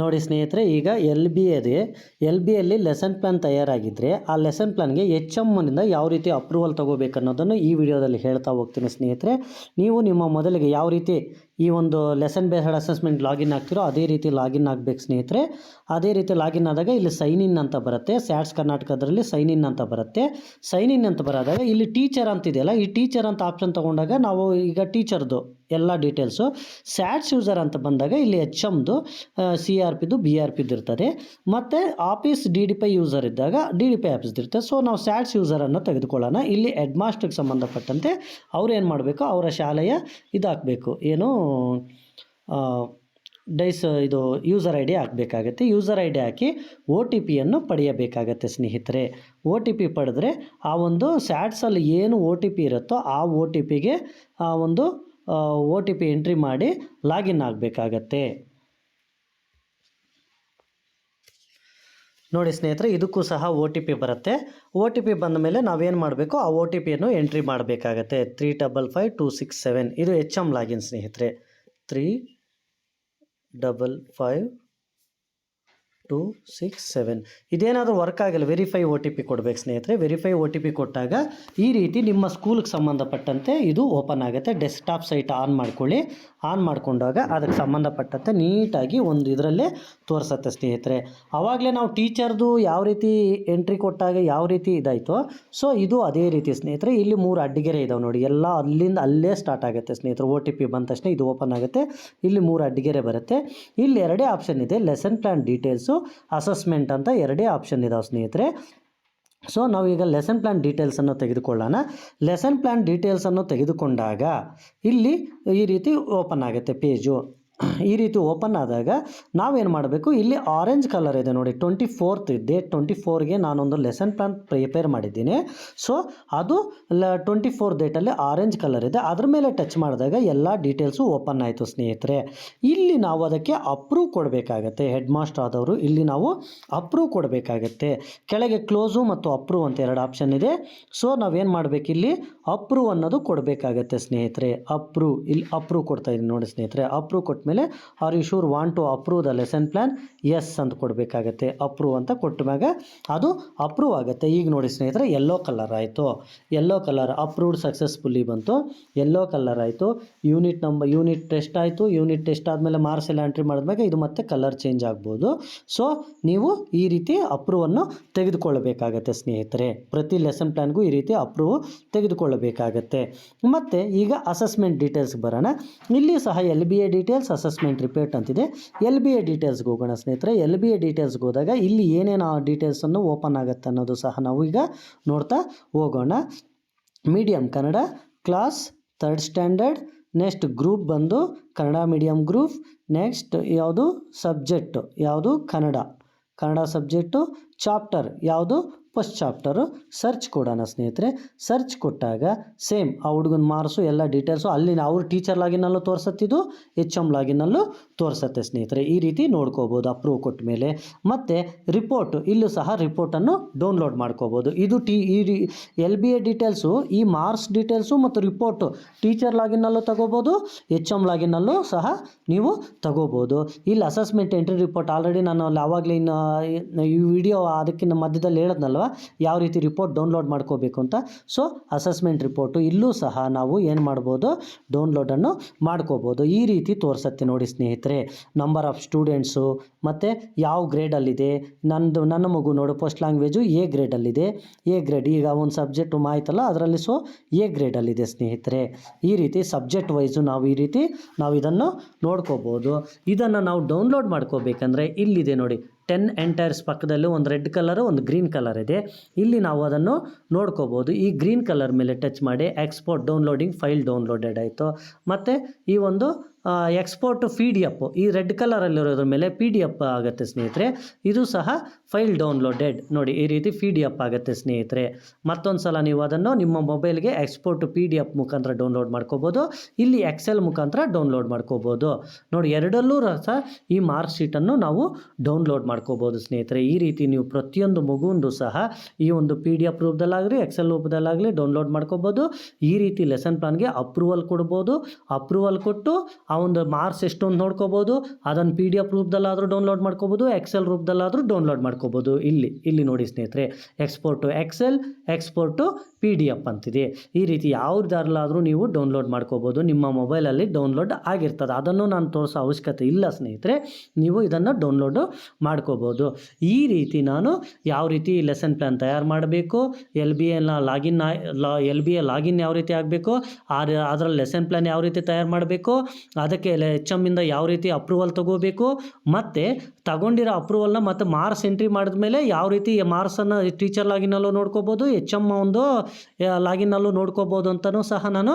ನೋಡಿ ಸ್ನೇಹಿತರೆ, ಈಗ ಎಲ್ ಬಿ ಎದೆ ಎಲ್ ಬಿಯಲ್ಲಿ ಲೆಸನ್ ಪ್ಲಾನ್ ತಯಾರಾಗಿದ್ದರೆ ಆ ಲೆಸನ್ ಪ್ಲಾನ್ಗೆ ಎಚ್ ಎಮ್ನಿಂದ ಯಾವ ರೀತಿ ಅಪ್ರೂವಲ್ ತಗೋಬೇಕು ಅನ್ನೋದನ್ನು ಈ ವಿಡಿಯೋದಲ್ಲಿ ಹೇಳ್ತಾ ಹೋಗ್ತೀನಿ ಸ್ನೇಹಿತರೆ. ನೀವು ನಿಮ್ಮ ಮೊದಲಿಗೆ ಯಾವ ರೀತಿ ಈ ಒಂದು ಲೆಸನ್ ಬೇಸ್ಡ್ ಅಸೆಸ್ಮೆಂಟ್ ಲಾಗಿನ್ ಆಗ್ತಿರೋ ಅದೇ ರೀತಿ ಲಾಗಿನ್ ಆಗಬೇಕು ಸ್ನೇಹಿತರೆ. ಅದೇ ರೀತಿ ಲಾಗಿನ್ ಆದಾಗ ಇಲ್ಲಿ ಸೈನ್ ಇನ್ ಅಂತ ಬರುತ್ತೆ. ಸ್ಯಾಟ್ಸ್ ಕರ್ನಾಟಕದಲ್ಲಿ ಸೈನ್ ಇನ್ ಅಂತ ಬರುತ್ತೆ. ಸೈನ್ ಇನ್ ಅಂತ ಬರೋದಾಗ ಇಲ್ಲಿ ಟೀಚರ್ ಅಂತಿದೆಯಲ್ಲ ಈ ಟೀಚರ್ ಅಂತ ಆಪ್ಷನ್ ತೊಗೊಂಡಾಗ ನಾವು ಈಗ ಟೀಚರ್ದು ಎಲ್ಲ ಡೀಟೇಲ್ಸು ಸ್ಯಾಟ್ಸ್ ಯೂಸರ್ ಅಂತ ಬಂದಾಗ ಇಲ್ಲಿ ಎಚ್ ಎಮ್ದು ಸಿ ಆರ್ ಪಿದು ಬಿ ಆರ್ ಪಿದು ಇರ್ತದೆ. ಮತ್ತು office D D P user ಇದ್ದಾಗ ಡಿ ಡಿ ಪೈ ಆಫೀಸ್ದು ಇರುತ್ತೆ ಸೊ ನಾವು ಸ್ಯಾಟ್ಸ್ ಯೂಸರನ್ನು ತೆಗೆದುಕೊಳ್ಳೋಣ. ಇಲ್ಲಿ ಹೆಡ್ ಮಾಸ್ಟರ್ಗೆ ಸಂಬಂಧಪಟ್ಟಂತೆ ಅವ್ರು ಏನು ಮಾಡಬೇಕು? ಅವರ ಶಾಲೆಯ ಇದಾಕಬೇಕು. ಏನು? ಡೈಸ್ ಇದು ಯೂಸರ್ ಐ ಡಿ ಹಾಕಬೇಕಾಗತ್ತೆ. ಯೂಸರ್ ಐ ಡಿ ಹಾಕಿ ಓ ಟಿ ಪಿಯನ್ನು ಪಡೆಯಬೇಕಾಗತ್ತೆ ಸ್ನೇಹಿತರೆ. ಒ ಟಿ ಪಿ ಪಡೆದ್ರೆ ಆ ಒಂದು ಸ್ಯಾಟ್ಸಲ್ಲಿ ಏನು ಓ ಟಿ ಪಿ ಇರುತ್ತೋ ಆ ಒ ಟಿ ಪಿಗೆ ಆ ಒಂದು ಒ ಟಿ ಪಿ ಎಂಟ್ರಿ ಮಾಡಿ ಲಾಗಿನ್ ಆಗಬೇಕಾಗತ್ತೆ. ನೋಡಿ ಸ್ನೇಹಿತರೆ, ಇದಕ್ಕೂ ಸಹ ಒ ಟಿ ಪಿ ಬರುತ್ತೆ. ಒ ಟಿ ಪಿ ಬಂದ ಮೇಲೆ ನಾವೇನು ಮಾಡಬೇಕು? ಆ ಒ ಟಿ ಪಿಯನ್ನು ಎಂಟ್ರಿ ಮಾಡಬೇಕಾಗತ್ತೆ. Three double five two six seven ಇದು ಎಚ್ ಎಂ ಲಾಗಿನ್ ಸ್ನೇಹಿತರೆ. Three double five two six seven. ಇದೇನಾದರೂ work ಆಗಿಲ್ಲ ವೆರಿಫೈ ಒ ಟಿ ಪಿ ಕೊಡಬೇಕು ಸ್ನೇಹಿತರೆ. ವೆರಿಫೈ ಒ ಟಿ ಪಿ ಕೊಟ್ಟಾಗ ಈ ರೀತಿ ನಿಮ್ಮ ಸ್ಕೂಲ್ಗೆ ಸಂಬಂಧಪಟ್ಟಂತೆ ಇದು ಓಪನ್ ಆಗುತ್ತೆ. ಡೆಸ್ಕ್ಟಾಪ್ ಸೈಟ್ ಆನ್ ಮಾಡ್ಕೊಳ್ಳಿ. ಆನ್ ಮಾಡಿಕೊಂಡಾಗ ಅದಕ್ಕೆ ಸಂಬಂಧಪಟ್ಟಂತೆ ನೀಟಾಗಿ ಒಂದು ಇದರಲ್ಲೇ ತೋರಿಸುತ್ತೆ ಸ್ನೇಹಿತರೆ. ಆವಾಗಲೇ ನಾವು ಟೀಚರ್ದು ಯಾವ ರೀತಿ ಎಂಟ್ರಿ ಕೊಟ್ಟಾಗ ಯಾವ ರೀತಿ ಇದಾಯಿತೋ ಸೊ ಇದು ಅದೇ ರೀತಿ ಸ್ನೇಹಿತರೆ. ಇಲ್ಲಿ ಮೂರು ಅಡ್ಡಿಗೆರೆ ಇದಾವೆ ನೋಡಿ. ಎಲ್ಲ ಅಲ್ಲಿಂದ ಅಲ್ಲೇ ಸ್ಟಾರ್ಟ್ ಆಗುತ್ತೆ ಸ್ನೇಹಿತರೆ. ಒ ಟಿ ಪಿ ಬಂದ ತಕ್ಷಣ ಇದು ಓಪನ್ ಆಗುತ್ತೆ. ಇಲ್ಲಿ ಮೂರು ಅಡ್ಡಿಗೆರೆ ಬರುತ್ತೆ. ಇಲ್ಲಿ ಎರಡೇ ಆಪ್ಷನ್ ಇದೆ ಲೆಸನ್ ಪ್ಲ್ಯಾನ್ ಡೀಟೇಲ್ಸು ಅಸೆಸ್ಮೆಂಟ್ ಅಂತ ಎರಡೇ ಆಪ್ಷನ್ ಇದಾವೆ ಸ್ನೇಹಿತರೆ. ಸೊ, ನಾವೀಗ ಲೆಸನ್ ಪ್ಲ್ಯಾನ್ ಡೀಟೇಲ್ಸನ್ನು ತೆಗೆದುಕೊಳ್ಳೋಣ. ಲೆಸನ್ ಪ್ಲ್ಯಾನ್ ಡೀಟೇಲ್ಸನ್ನು ತೆಗೆದುಕೊಂಡಾಗ, ಇಲ್ಲಿ ಈ ರೀತಿ ಓಪನ್ ಆಗುತ್ತೆ ಪೇಜು ಈ ರೀತಿ ಓಪನ್ ಆದಾಗ ನಾವೇನು ಮಾಡಬೇಕು? ಇಲ್ಲಿ ಆರೆಂಜ್ ಕಲರ್ ಇದೆ ನೋಡಿ ಟ್ವೆಂಟಿ ಫೋರ್ತ್ ಇದ್ದೆ ಟ್ವೆಂಟಿ ಫೋರ್ಗೆ ನಾನೊಂದು ಲೆಸನ್ ಪ್ಲಾನ್ ಪ್ರಿಪೇರ್ ಮಾಡಿದ್ದೀನಿ. ಸೊ ಅದು ಲ ಟ್ವೆಂಟಿ ಫೋರ್ ಡೇಟಲ್ಲಿ ಆರೆಂಜ್ ಕಲರ್ ಇದೆ. ಅದ್ರ ಮೇಲೆ ಟಚ್ ಮಾಡಿದಾಗ ಎಲ್ಲ ಡೀಟೇಲ್ಸು ಓಪನ್ ಆಯಿತು ಸ್ನೇಹಿತರೆ. ಇಲ್ಲಿ ನಾವು ಅದಕ್ಕೆ ಅಪ್ರೂವ್ ಕೊಡಬೇಕಾಗತ್ತೆ. ಹೆಡ್ ಮಾಸ್ಟರ್ ಆದವರು ಇಲ್ಲಿ ನಾವು ಅಪ್ರೂವ್ ಕೊಡಬೇಕಾಗತ್ತೆ. ಕೆಳಗೆ ಕ್ಲೋಸು ಮತ್ತು ಅಪ್ರೂವ್ ಅಂತ ಎರಡು ಆಪ್ಷನ್ ಇದೆ. ಸೊ ನಾವೇನು ಮಾಡಬೇಕು ಇಲ್ಲಿ? ಅಪ್ರೂವ್ ಅನ್ನೋದು ಕೊಡಬೇಕಾಗತ್ತೆ ಸ್ನೇಹಿತರೆ. ಅಪ್ರೂವ್ ಇಲ್ಲಿ ಅಪ್ರೂವ್ ಕೊಡ್ತಾ ಇದ್ದೀನಿ ನೋಡಿ ಸ್ನೇಹಿತರೆ. Approve ಕೊಟ್ಟಮೇಲೆ are you sure want to approve the lesson plan yes ಅಂತ ಕೊಡಬೇಕಾಗತ್ತೆ. ಅಪ್ರೂವ್ ಅಂತ ಕೊಟ್ಟ ಮ್ಯಾಗ ಅದು ಅಪ್ರೂವ್ ಆಗುತ್ತೆ. ಈಗ ನೋಡಿ ಸ್ನೇಹಿತರೆ ಎಲ್ಲೋ ಕಲರ್ ಆಯಿತು. ಎಲ್ಲೋ ಕಲರ್ ಅಪ್ರೂವ್ಡ್ ಸಕ್ಸಸ್ಫುಲ್ಲಿ ಬಂತು. ಎಲ್ಲೋ ಕಲರ್ ಆಯಿತು. ಯೂನಿಟ್ ನಂಬರ್ ಯೂನಿಟ್ ಟೆಸ್ಟ್ ಆಯಿತು. ಯೂನಿಟ್ ಟೆಸ್ಟ್ ಆದಮೇಲೆ ಮಾರ್ಕ್ಸ್ ಎಲ್ಲ ಎಂಟ್ರಿ ಮಾಡಿದ್ಮೇಲೆ ಇದು ಮತ್ತೆ ಕಲರ್ ಚೇಂಜ್ ಆಗ್ಬೋದು. ಸೊ ನೀವು ಈ ರೀತಿ ಅಪ್ರೂವನ್ನು ತೆಗೆದುಕೊಳ್ಳಬೇಕಾಗತ್ತೆ ಸ್ನೇಹಿತರೆ. ಪ್ರತಿ ಲೆಸನ್ ಪ್ಲ್ಯಾನ್ಗೂ ಈ ರೀತಿ ಅಪ್ರೂವ್ ತೆಗೆದುಕೊಳ್ಳಬೇಕಾಗತ್ತೆ. ಮತ್ತು ಈಗ ಅಸೆಸ್ಮೆಂಟ್ ಡೀಟೇಲ್ಸ್ ಬರೋಣ. ಇಲ್ಲಿ ಸಹ L B A details assessment report ಅಂತಿದೆ. ಎಲ್ ಬಿ ಎ ಡೀಟೇಲ್ಸ್ಗೆ ಹೋಗೋಣ ಸ್ನೇಹಿತರೆ. ಎಲ್ ಬಿ ಎ ಡೀಟೇಲ್ಸ್ಗೆ ಹೋದಾಗ ಇಲ್ಲಿ ಏನೇನು ಡೀಟೇಲ್ಸನ್ನು ಓಪನ್ ಆಗುತ್ತೆ ಅನ್ನೋದು ಸಹ ನಾವು ಈಗ ನೋಡ್ತಾ ಹೋಗೋಣ. Medium Kannada class third standard next group ಬಂದು ಕನ್ನಡ ಮೀಡಿಯಂ ಗ್ರೂಪ್ ನೆಕ್ಸ್ಟ್ ಯಾವುದು ಸಬ್ಜೆಕ್ಟು ಯಾವುದು ಕನ್ನಡ. ಕನ್ನಡ ಸಬ್ಜೆಕ್ಟು ಚಾಪ್ಟರ್ ಯಾವುದು ಫಸ್ಟ್ ಚಾಪ್ಟರು ಸರ್ಚ್ ಕೊಡೋಣ ಸ್ನೇಹಿತರೆ. ಸರ್ಚ್ ಕೊಟ್ಟಾಗ ಸೇಮ್ ಆ ಹುಡುಗನ ಮಾರ್ಸು ಎಲ್ಲ ಡೀಟೇಲ್ಸು ಅಲ್ಲಿ ಅವ್ರ ಟೀಚರ್ ಲಾಗಿನಲ್ಲೂ ತೋರಿಸತ್ತಿದ್ದು ಎಚ್ ಎಂ ಲಾಗಿನಲ್ಲೂ ತೋರಿಸತ್ತೆ ಸ್ನೇಹಿತರೆ. ಈ ರೀತಿ ನೋಡ್ಕೋಬೋದು ಅಪ್ರೂವ್ ಕೊಟ್ಟ ಮೇಲೆ. ಮತ್ತು ರಿಪೋರ್ಟು, ಇಲ್ಲೂ ಸಹ ರಿಪೋರ್ಟನ್ನು ಡೌನ್ಲೋಡ್ ಮಾಡ್ಕೋಬೋದು. ಇದು ಟಿ, ಈ ಎಲ್ ಬಿ ಎ ಡೀಟೇಲ್ಸು, ಈ ಮಾರ್ಕ್ಸ್ ಡೀಟೇಲ್ಸು ಮತ್ತು ರಿಪೋರ್ಟು ಟೀಚರ್ ಲಾಗಿನಲ್ಲೂ ತಗೋಬೋದು ಎಚ್ ಎಂ ಲಾಗಿನಲ್ಲೂ ಸಹ ನೀವು ತಗೋಬೋದು. ಇಲ್ಲಿ ಅಸೆಸ್ಮೆಂಟ್ ಎಂಟ್ರಿ ರಿಪೋರ್ಟ್ ಆಲ್ರೆಡಿ ನಾನು ಅಲ್ಲಿ ಆವಾಗಲೇ ಇನ್ನು ಈ ವಿಡಿಯೋ ಅದಕ್ಕಿಂತ ಮಧ್ಯದಲ್ಲಿ ಹೇಳಿದ್ನಲ್ವ? ಯಾವ ರೀತಿ ರಿಪೋರ್ಟ್ ಡೌನ್ಲೋಡ್ ಮಾಡ್ಕೋಬೇಕು ಅಂತ. ಸೊ ಅಸೆಸ್ಮೆಂಟ್ ರಿಪೋರ್ಟು ಇಲ್ಲೂ ಸಹ ನಾವು ಏನು ಮಾಡ್ಬೋದು? ಡೌನ್ಲೋಡನ್ನು ಮಾಡ್ಕೋಬೋದು. ಈ ರೀತಿ ತೋರಿಸುತ್ತೆ ನೋಡಿ ಸ್ನೇಹಿತರೆ. ನಂಬರ್ ಆಫ್ ಸ್ಟೂಡೆಂಟ್ಸು ಮತ್ತು ಯಾವ ಗ್ರೇಡಲ್ಲಿದೆ ನಂದು, ನನ್ನ ಮಗು ನೋಡು ಫಸ್ಟ್ ಲ್ಯಾಂಗ್ವೇಜು ಎ ಗ್ರೇಡಲ್ಲಿದೆ ಎ ಗ್ರೇಡ್ ಈಗ ಒಂದು ಸಬ್ಜೆಕ್ಟು ಮಾಯ್ತಲ್ಲ, ಅದರಲ್ಲಿ ಸೊ ಎ ಗ್ರೇಡಲ್ಲಿದೆ ಸ್ನೇಹಿತರೆ. ಈ ರೀತಿ ಸಬ್ಜೆಕ್ಟ್ ವೈಸು ನಾವು ಈ ರೀತಿ, ನಾವು ಇದನ್ನು ನೋಡ್ಕೋಬೋದು. ಇದನ್ನು ನಾವು ಡೌನ್ಲೋಡ್ ಮಾಡ್ಕೋಬೇಕಂದ್ರೆ ಇಲ್ಲಿದೆ ನೋಡಿ. ಟೆನ್ ಎಂಟೈರ್ಸ್ ಪಕ್ಕದಲ್ಲಿ ಒಂದು ರೆಡ್ ಕಲರು, ಒಂದು ಗ್ರೀನ್ ಕಲರ್ ಇದೆ. ಇಲ್ಲಿ ನಾವು ಅದನ್ನು ನೋಡ್ಕೋಬೋದು. ಈ ಗ್ರೀನ್ ಕಲರ್ ಮೇಲೆ ಟಚ್ ಮಾಡಿ ಎಕ್ಸ್ಪೋರ್ಟ್ ಡೌನ್ಲೋಡಿಂಗ್ ಫೈಲ್ ಡೌನ್ಲೋಡೆಡ್ ಆಯಿತು. ಮತ್ತು ಈ ಒಂದು ಎಕ್ಸ್ಪೋರ್ಟ್ ಪಿ ಡಿ ಎಫ್ ಈ ರೆಡ್ ಕಲರಲ್ಲಿರೋದ್ರ ಮೇಲೆ ಪಿ ಡಿ ಎಫ್ ಆಗುತ್ತೆ ಸ್ನೇಹಿತರೆ. ಇದು ಸಹ ಫೈಲ್ ಡೌನ್ಲೋಡೆಡ್ ನೋಡಿ, ಈ ರೀತಿ ಪಿ ಡಿ ಎಫ್ ಆಗುತ್ತೆ ಸ್ನೇಹಿತರೆ. ಮತ್ತೊಂದು ಸಲ ನೀವು ಅದನ್ನು ನಿಮ್ಮ ಮೊಬೈಲ್ಗೆ ಎಕ್ಸ್ಪೋರ್ಟ್ ಪಿ ಡಿ ಎಫ್ ಮುಖಾಂತರ ಡೌನ್ಲೋಡ್ ಮಾಡ್ಕೋಬೋದು. ಇಲ್ಲಿ ಎಕ್ಸೆಲ್ ಮುಖಾಂತರ ಡೌನ್ಲೋಡ್ ಮಾಡ್ಕೋಬೋದು. ನೋಡಿ, ಎರಡಲ್ಲೂ ಸಹ ಈ ಮಾರ್ಕ್ ಶೀಟನ್ನು ನಾವು ಡೌನ್ಲೋಡ್ ಮಾಡ್ಕೋಬೋದು ಸ್ನೇಹಿತರೆ. ಈ ರೀತಿ ನೀವು ಪ್ರತಿಯೊಂದು ಮಗುವೊಂದು ಸಹ ಈ ಒಂದು ಪಿ ಡಿ ಎಫ್ ರೂಪದಲ್ಲಾಗಲಿ ಎಕ್ಸೆಲ್ ರೂಪದಲ್ಲಾಗಲಿ ಡೌನ್ಲೋಡ್ ಮಾಡ್ಕೋಬೋದು. ಈ ರೀತಿ ಲೆಸನ್ ಪ್ಲಾನ್ಗೆ ಅಪ್ರೂವಲ್ ಕೊಡ್ಬೋದು. ಅಪ್ರೂವಲ್ ಕೊಟ್ಟು ಆ ಒಂದು ಮಾರ್ಕ್ಸ್ ಎಷ್ಟು ಅಂತ ನೋಡ್ಕೋಬೋದು, ಅದನ್ನು ಪಿ ಡಿ ಎಫ್ ರೂಪದಲ್ಲಾದರೂ ಡೌನ್ಲೋಡ್ ಮಾಡ್ಕೋಬೋದು ಎಕ್ಸೆಲ್ ರೂಪದಲ್ಲಾದರೂ ಡೌನ್ಲೋಡ್ ಮಾಡ್ಕೋಬೋದು. ಇಲ್ಲಿ ಇಲ್ಲಿ ನೋಡಿ ಸ್ನೇಹಿತರೆ export Excel export P D F ಅಂತಿದೆ. ಈ ರೀತಿ ಯಾವುದಾರಲ್ಲಾದರೂ ನೀವು ಡೌನ್ಲೋಡ್ ಮಾಡ್ಕೋಬೋದು. ನಿಮ್ಮ ಮೊಬೈಲಲ್ಲಿ ಡೌನ್ಲೋಡ್ ಆಗಿರ್ತದೆ. ಅದನ್ನು ನಾನು ತೋರಿಸೋ ಅವಶ್ಯಕತೆ ಇಲ್ಲ ಸ್ನೇಹಿತರೆ. ನೀವು ಇದನ್ನು ಡೌನ್ಲೋಡು ಮಾಡ್ಕೋಬೋದು. ಈ ರೀತಿ ನಾನು ಯಾವ ರೀತಿ ಲೆಸನ್ ಪ್ಲ್ಯಾನ್ ತಯಾರು ಮಾಡಬೇಕು ಎಲ್ ಬಿ ಎನ ಲಾಗಿನ್ ಲಾ ಎಲ್ ಬಿ ಎ ಲಾಗಿನ್ ಯಾವ ರೀತಿ ಆಗಬೇಕು ಅದರಲ್ಲಿ ಲೆಸನ್ ಪ್ಲ್ಯಾನ್ ಯಾವ ರೀತಿ ತಯಾರು ಮಾಡಬೇಕು ಅದಕ್ಕೆ ಎಚ್ ಇಂದ ಯಾವ ರೀತಿ ಅಪ್ರೂವಲ್ ತಗೋಬೇಕು, ಮತ್ತು ತಗೊಂಡಿರೋ ಅಪ್ರೂವಲ್ನ ಮತ್ತು ಮಾರ್ಸ್ ಎಂಟ್ರಿ ಮಾಡಿದ ಮೇಲೆ ಯಾವ ರೀತಿ ಮಾರ್ಕ್ಸನ್ನು ಟೀಚರ್ ಲಾಗಿನಲ್ಲೂ ನೋಡ್ಕೋಬೋದು, ಎಚ್ ಎಂ ಒಂದು ಲಾಗಿನಲ್ಲೂ ನೋಡ್ಕೋಬೋದು ಅಂತಲೂ ಸಹ ನಾನು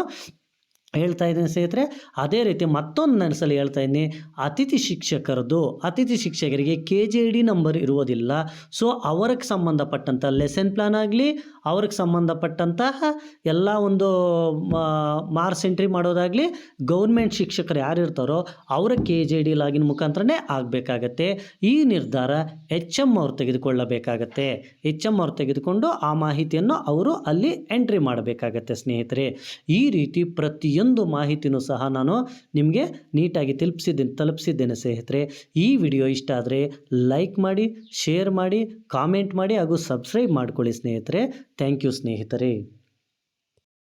ಹೇಳ್ತಾ ಇದ್ದೀನಿ ಸ್ನೇಹಿತರೆ, ಅದೇ ರೀತಿ ಮತ್ತೊಂದು ನೆನಸಲ್ಲಿ ಹೇಳ್ತಾ ಇದ್ದೀನಿ. ಅತಿಥಿ ಶಿಕ್ಷಕರದು, ಅತಿಥಿ ಶಿಕ್ಷಕರಿಗೆ ಕೆ ಜಿ ಡಿ ನಂಬರ್ ಇರುವುದಿಲ್ಲ. ಸೊ ಅವರಿಗೆ ಸಂಬಂಧಪಟ್ಟಂಥ ಲೆಸನ್ ಪ್ಲಾನ್ ಆಗಲಿ ಅವ್ರಿಗೆ ಸಂಬಂಧಪಟ್ಟಂತಹ ಎಲ್ಲ ಒಂದು ಮಾರ್ಕ್ಸ್ ಎಂಟ್ರಿ ಮಾಡೋದಾಗಲಿ ಗೌರ್ಮೆಂಟ್ ಶಿಕ್ಷಕರು ಯಾರು ಇರ್ತಾರೋ ಅವರ ಕೆ ಜೆ ಡಿ ಲಾಗಿನ್ ಮುಖಾಂತರನೇ ಆಗಬೇಕಾಗತ್ತೆ. ಈ ನಿರ್ಧಾರ ಎಚ್ ಎಂ ಅವ್ರು ತೆಗೆದುಕೊಳ್ಳಬೇಕಾಗತ್ತೆ. ಎಚ್ ಎಂ ಅವ್ರು ತೆಗೆದುಕೊಂಡು ಆ ಮಾಹಿತಿಯನ್ನು ಅವರು ಅಲ್ಲಿ ಎಂಟ್ರಿ ಮಾಡಬೇಕಾಗತ್ತೆ ಸ್ನೇಹಿತರೆ. ಈ ರೀತಿ ಪ್ರತಿಯೊಂದು ಮಾಹಿತಿನೂ ಸಹ ನಾನು ನಿಮಗೆ ನೀಟಾಗಿ ತಲುಪಿಸಿದ್ದೇನೆ ತಲುಪಿಸಿದ್ದೇನೆ ಸ್ನೇಹಿತರೆ. ಈ ವಿಡಿಯೋ ಇಷ್ಟ ಆದರೆ ಲೈಕ್ ಮಾಡಿ, ಶೇರ್ ಮಾಡಿ, ಕಾಮೆಂಟ್ ಮಾಡಿ ಹಾಗೂ ಸಬ್ಸ್ಕ್ರೈಬ್ ಮಾಡ್ಕೊಳ್ಳಿ ಸ್ನೇಹಿತರೆ. ಥ್ಯಾಂಕ್ ಯು ಸ್ನೇಹಿತರೆ.